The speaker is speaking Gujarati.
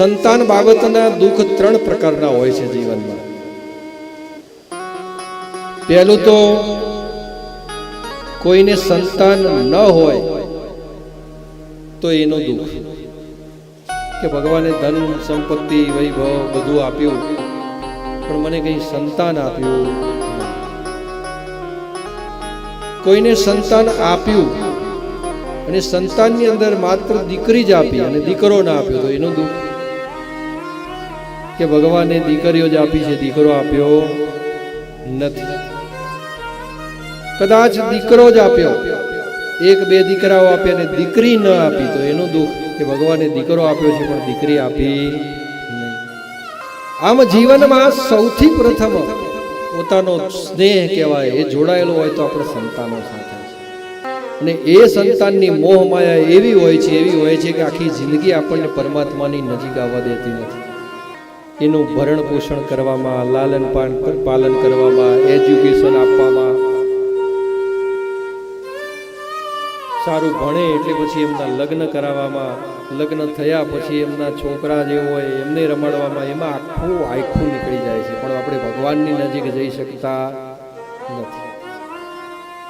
સંતાન બાબતના દુઃખ ત્રણ પ્રકારના હોય છે જીવનમાં. પહેલું તો કોઈને સંતાન ન હોય તો એનું દુઃખ. કે ભગવાને ધન, સંપત્તિ, વૈભવ બધું આપ્યું, પણ મને કંઈ સંતાન આપ્યું કોઈને સંતાન આપ્યું અને સંતાનની અંદર માત્ર દીકરી જ આપી અને દીકરો ના આપ્યો તો એનું દુઃખ. કે ભગવાને દીકરીઓ જ આપી છે, દીકરો આપ્યો નથી. કદાચ દીકરો જ આપ્યો. એક બે દીકરાઓ આપ્યા ને દીકરી ન આપી, તો એનું દુઃખ કે ભગવાને દીકરો આપ્યો છે, પણ દીકરી આપી આમ જીવનમાં સૌથી પ્રથમ પોતાનો સ્નેહ કહેવાય, એ જોડાયેલો હોય તો આપણે સંતાનો સાથે. અને એ સંતાનની મોહ માયા એવી હોય છે, એવી હોય છે કે આખી જિંદગી આપણને પરમાત્માની નજીક આવવા દેતી નથી. એનું ભરણ પોષણ કરવામાં, લાલન પાલન કરવામાં એજ્યુકેશન આપવામાં. સારું ભણે એટલે પછી એમના લગ્ન કરાવવામાં, લગ્ન થયા પછી એમના છોકરા જે હોય એમને રમાડવામાં, એમાં આખું આખું નીકળી જાય છે. પણ આપણે ભગવાનની નજીક જઈ શકતા